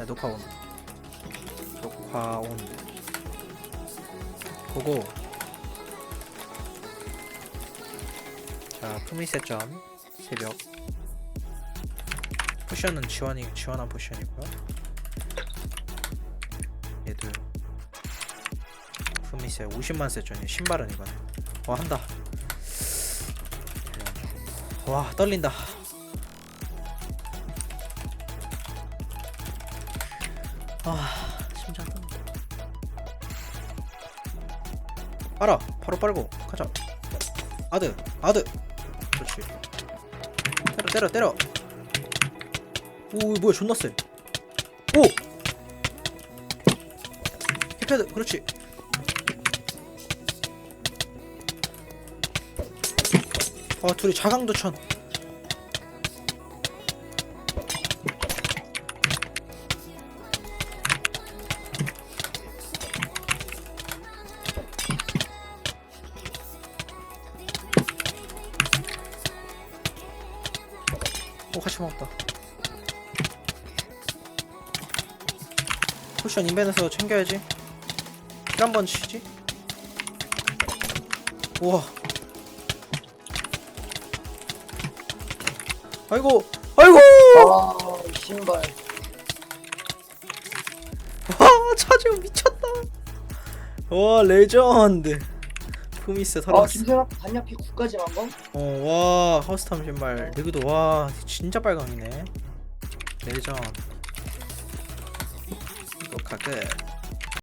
네, 녹화 온. 녹화 온. 보고. 자, 푸미세점 새벽. 포션은 지원이 지원한 포션이고요. 얘도 푸미세 50만 세전이 신발은 이거네. 와 한다. 와 떨린다. 아 심장 떨린다. 빨아 바로 빨고 가자. 아드 아드. 그렇지. 때려 때려 때려. 오 뭐야 존나 세. 오. 힙패드 그렇지. 아 둘이 자강도천. 오 같이 먹었다. 쿠션 인벤에서 챙겨야지. 힐한번 치지. 우와. 아이고, 아이고. 아 신발 와 차지우 미쳤다. 와 레전드. 푸미스 아 살았어. 김세라 반야피 9까지 만 건? 어와 하우스탐 신발 리그도 와 진짜 빨강이네. 레전. 녹화 끝.